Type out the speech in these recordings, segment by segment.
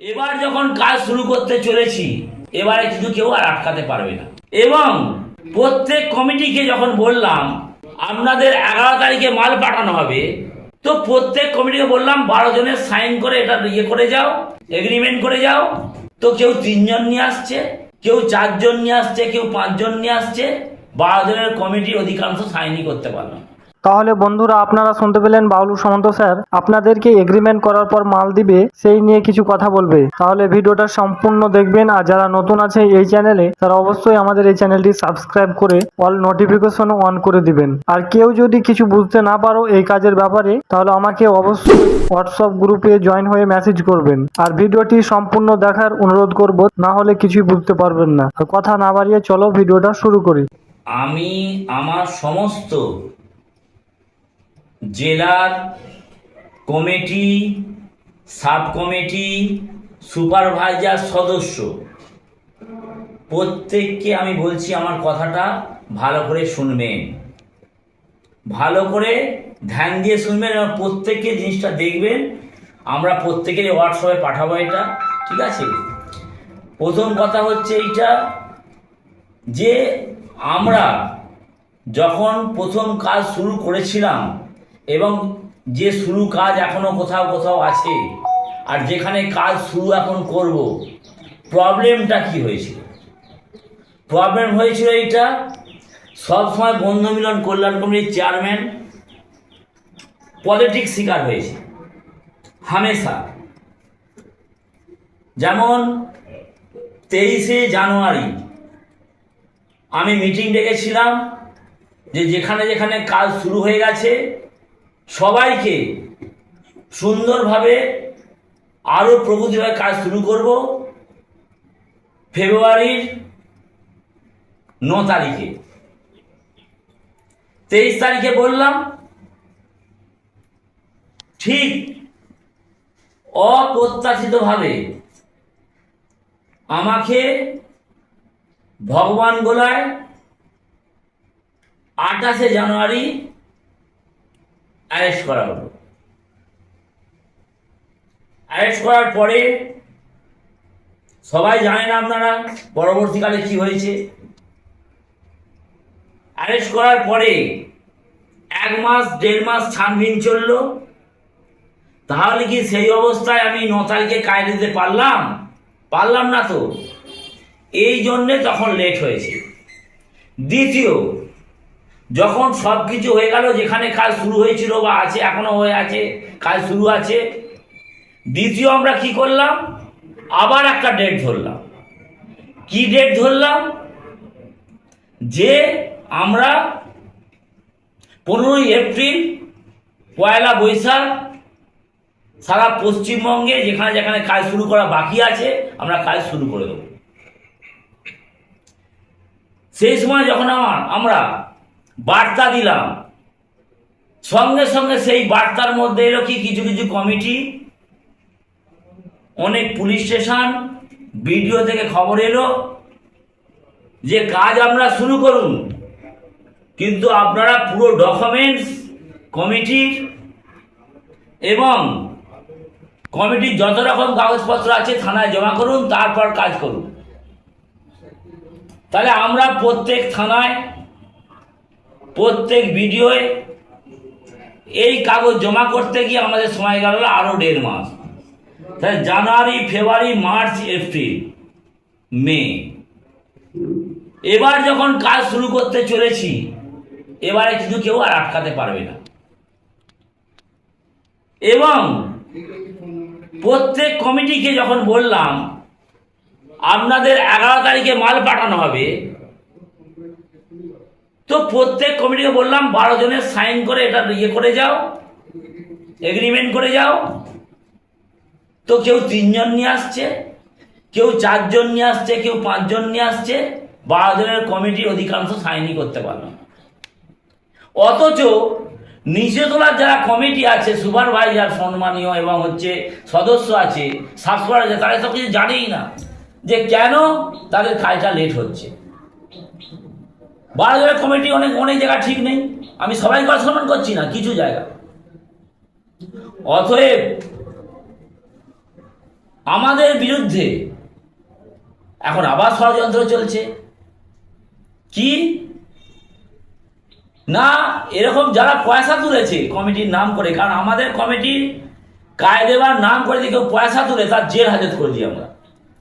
এবার যখন কাজ শুরু করতে চলেছি, এবারে কিন্তু কেউ আর আটকাতে পারবে না। এবং প্রত্যেক কমিটিকে যখন বললাম, আপনাদের এগারো তারিখে মাল পাঠানো হবে, তো প্রত্যেক কমিটিকে বললাম, বারো জনের সাইন করে এটা ইয়ে করে যাও, এগ্রিমেন্ট করে যাও। তো কেউ তিনজন নিয়ে আসছে, কেউ চারজন নিয়ে আসছে, কেউ পাঁচজন নিয়ে আসছে, বারো জনের কমিটির অধিকাংশ সাইনই করতে পারলাম তাহলে বন্ধুরা আপনারা শুনতে পেলেন বাউলু সামন্ত স্যার। আপনাদেরকে এগ্রিমেন্ট করার পর মাল দিবে, সেই নিয়ে কিছু কথা বলবে। তাহলে ভিডিওটা সম্পূর্ণ দেখবেন, আর যারা নতুন আছে এই চ্যানেলে তারা অবশ্যই আমাদের এই চ্যানেলটি সাবস্ক্রাইব করে অল নোটিফিকেশন অন করে দিবেন। আর কেউ যদি কিছু বুঝতে না পারো এই কাজের ব্যাপারে, তাহলে আমাকে অবশ্যই হোয়াটসঅ্যাপ গ্রুপে জয়েন হয়ে মেসেজ করবেন। আর ভিডিওটি সম্পূর্ণ দেখার অনুরোধ করব, না হলে কিছুই বুঝতে পারবেন না। কথা না বাড়িয়ে চলো ভিডিওটা শুরু করি। আমি আমার সমস্ত জেলার কমিটি সাব কমিটি সুপারভাইজার সদস্য। প্রত্যেককে আমি বলছি আমার কথাটা ভালো করে শুনবেন। ভালো করে ধ্যান দিয়ে শুনবেন এবং প্রত্যেককে জিনিসটা দেখবেন। আমরা প্রত্যেকের হোয়াটসঅ্যাপে পাঠাবো এটা, ঠিক আছে? প্রথম কথা হচ্ছে এইটা যে আমরা যখন প্রথম কাজ শুরু করেছিলাম এবং যে শুরু কাজ এখনও কোথাও কোথাও আছে, আর যেখানে কাজ শুরু এখন করব, প্রবলেমটা কি হয়েছিল? প্রবলেম হয়েছিল এইটা সবসময় বন্ধু মিলন কল্যাণ কমিটির চেয়ারম্যান পলিটিক্স শিকার হয়েছে, হামেশা। যেমন তেইশে জানুয়ারি, আমি মিটিং ডেকেছিলাম যে যেখানে যেখানে কাজ শুরু হয়ে গেছে সবাইকে সুন্দরভাবে আরও প্রগতিভাবে কাজ শুরু করব ফেব্রুয়ারির ন তারিখে। তেইশ তারিখে বললাম, ঠিক অপ্রত্যাশিতভাবে আমাকে ভগবান গোলায় আঠাশে জানুয়ারি অ্যারেস্ট করা হলো। অ্যারেস্ট করার পরে সবাই জানেন আপনারা পরবর্তীকালে কি হয়েছে। অ্যারেস্ট করার পরে এক মাস, দেড় মাস ছানভিন চলল। তাহলে কি সেই অবস্থায় আমি ন তারিখে কাজ দিতে পারলাম? পারলাম না তো। এই জন্যে তখন লেট হয়েছে। দ্বিতীয় যখন সব কিছু হয়ে গেল, যেখানে কাজ শুরু হয়েছিল বা আছে, এখনও হয়ে আছে কাজ শুরু আছে, দ্বিতীয় আমরা কি করলাম? আবার একটা ডেট ধরলাম। কি ডেট ধরলাম? যে আমরা পনেরোই এপ্রিল, পয়লা বৈশাখ, সারা পশ্চিমবঙ্গে যেখানে যেখানে কাজ শুরু করা বাকি আছে, আমরা কাজ শুরু করে দেবো। সেই সময় যখন আমার আমরা বার্তা দিলাম। সঙ্গে সঙ্গে সেই বার্তার মধ্যে এলো কি কিছু কিছু কমিটি, অনেক পুলিশ স্টেশন ভিডিও থেকে খবর এলো যে কাজ আমরা শুরু করুন। কিন্তু আপনারা পুরো ডকুমেন্টস কমিটির এবং কমিটির যত রকম কাগজপত্র আছে থানায় জমা করুন, তারপর কাজ করুন। তাহলে আমরা প্রত্যেক থানায় প্রত্যেক ভিডিওয়ে এই কাগজ জমা করতে গিয়ে আমাদের সময় গেল আরও দেড় মাস। তাহলে জানুয়ারি, ফেব্রুয়ারি, মার্চ, এপ্রিল, মে। এবার যখন কাজ শুরু করতে চলেছি, এবারে কিন্তু কেউ আর আটকাতে পারবে না। এবং প্রত্যেক কমিটিকে যখন বললাম, আপনাদের এগারো তারিখে মাল পাঠানো হবে তো প্রত্যেক কমিটিকে বললাম, বারো জনের সাইন করে এটা ইয়ে করে যাও এগ্রিমেন্ট করে যাও। তো কেউ তিনজন নিয়ে আসছে, কেউ চারজন নিয়ে আসছে, কেউ পাঁচজন নিয়ে আসছে, বারো জনের কমিটির অধিকাংশ সাইনই করতে পারলাম অথচ নিচে তোলার যারা কমিটি আছে, সুপারভাইজার, সম্মানীয় এবং হচ্ছে সদস্য আছে সাবস্ক্রাইবার আছে, তারা সব কিছু জানেই না যে কেন তাদের কাজটা লেট হচ্ছে। বারো জনের কমিটি অনেক অনেক জায়গা ঠিক নেই। আমি সবাই কথা সম্মান করছি না, কিছু জায়গা। অতএব আমাদের বিরুদ্ধে এখন আবার ষড়যন্ত্র চলছে। কি? না, এরকম যারা পয়সা তুলেছে কমিটির নাম করে, কারণ আমাদের কমিটির গায়ে দেওয়ার নাম করে দিয়ে কেউ পয়সা তুলে, তার জেল হাজত করে দিই আমরা।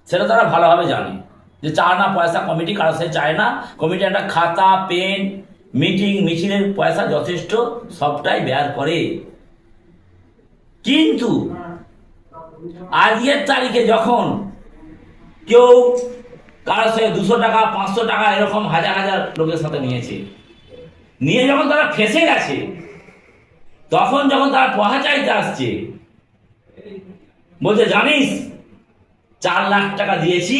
সেটা তারা ভালোভাবে জানে। যে চায় না পয়সা কমিটি কারও সাথে চায় না। কমিটি একটা খাতা পেন মিটিং মিছিলের পয়সা যথেষ্ট, সবটাই ব্যয় করে। কিন্তু আজকের তারিখে যখন কেউ কারও সাথে দুশো টাকা, পাঁচশো টাকা এরকম হাজার হাজার লোকের সাথে নিয়েছে। নিয়ে যখন তারা ফেসে গেছে, তখন যখন তারা পহা চাইতে আসছে, বলছে, জানিস, চার লাখ টাকা দিয়েছি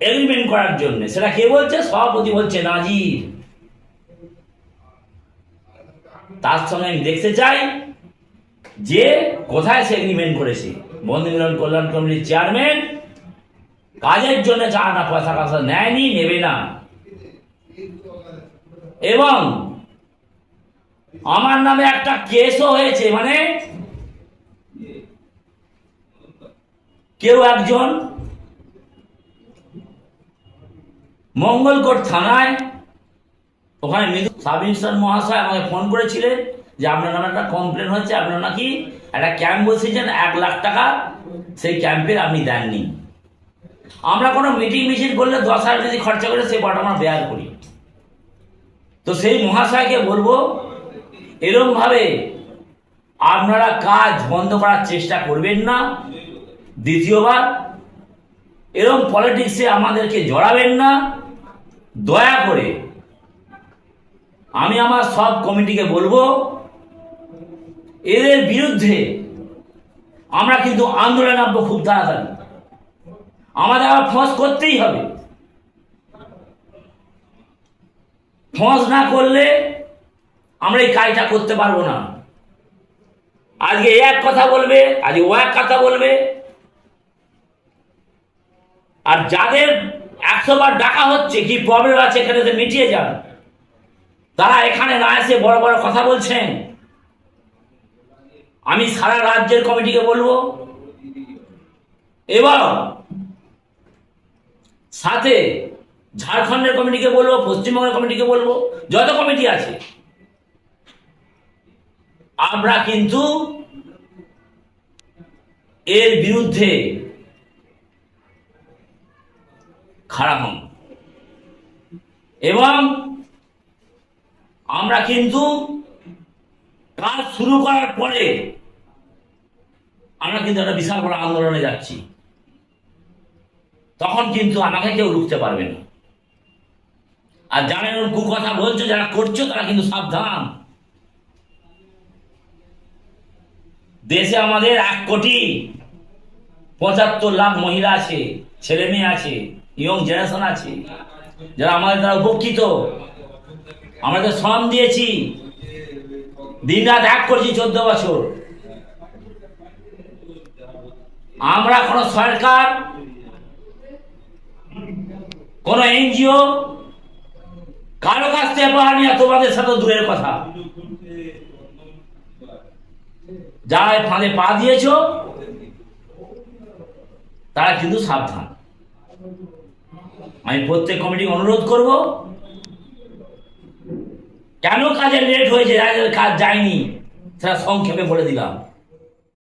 এগ্রিমেন্ট করার জন্য। সেটা কে বলছে? সভাপতি বলছে, নাজির। তার সঙ্গে আমি দেখতে চাই যে কোথায় সে এগ্রিমেন্ট করেছে। বন্ধু মিলন কল্যাণ কমিটির চেয়ারম্যান কাজের জন্য চারটা পয়সা কাছা নেয়নি, নেবে না। এবং আমার নামে একটা কেসও হয়েছে মানে কেউ একজন মঙ্গলকোট থানায় ওখানে সাব ইন্সপেক্টর মহাশয় আমাকে ফোন করেছিলেন যে আপনার নামে একটা কমপ্লেন হচ্ছে, আপনার নাকি একটা ক্যাম্প বসেছেন, এক লাখ টাকা, সেই ক্যাম্পের আপনি দেননি। আমরা কোনো মিটিং মিছিল করলে দশ হাজার যদি খরচা করে, সেই বটা আমরা বেয়ার করি। তো সেই মহাশয়কে বলব, এরমভাবে আপনারা কাজ বন্ধ করার চেষ্টা করবেন না, দ্বিতীয়বার। এরম পলিটিক্সে আমাদেরকে জড়াবেন না। দয়া করে আমি আমার সব কমিটিকে বলব, এদের বিরুদ্ধে আমরা কিন্তু আন্দোলন নামবো খুব তাড়াতাড়ি। আমাদের আবার ফস করতেই হবে। ফস না করলে আমরা এই কাজটা করতে পারব না। আজকে এক কথা বলবে, আজকে ও এক কথা বলবে। আর যাদের একশো বার ডাকা হচ্ছে কি প্রবলেম আছে এখানে মিটিয়ে যান? তারা এখানে না এসে বড় বড় কথা বলছেন? আমি সারা রাজ্যের কমিটিকে বলব। এবং সাথে ঝাড়খণ্ডের কমিটিকে বলব, পশ্চিমবঙ্গের কমিটিকে বলব, যত কমিটি আছে। আমরা কিন্তু এর বিরুদ্ধে খারাপ হন। এবং আমরা কিন্তু কাজ শুরু করার পরে আমরা কিন্তু একটা বিশাল বড় আন্দোলনে যাচ্ছি। তখন কিন্তু আমাকে কেউ রুখতে পারবে না। আর যারা এরকম কুকথা বলছো, যারা করছ, তারা কিন্তু সাবধান। দেশে আমাদের এক কোটি পঁচাত্তর লাখ মহিলা আছে, ছেলে মেয়ে আছে। ইয়ং জেনারেশন আছে, যারা আমাদের দ্বারা উপকৃত আমরা তো শ্রম দিয়েছি দিন রাত এক করছি চোদ্দ বছর। আমরা কোন সরকার, কোন এনজিও, কারও কাছ থেকে পাওয়া নিয়ে তোমাদের সাথে দূরের কথা। যারা ফাঁদে পা দিয়েছ, তারা কিন্তু সাবধান। আমি প্রত্যেক কমিটি অনুরোধ করব, কেন কাজের লেট হয়েছে? কাজ যায়নি। সেটা সংক্ষেপে বলে দিলাম।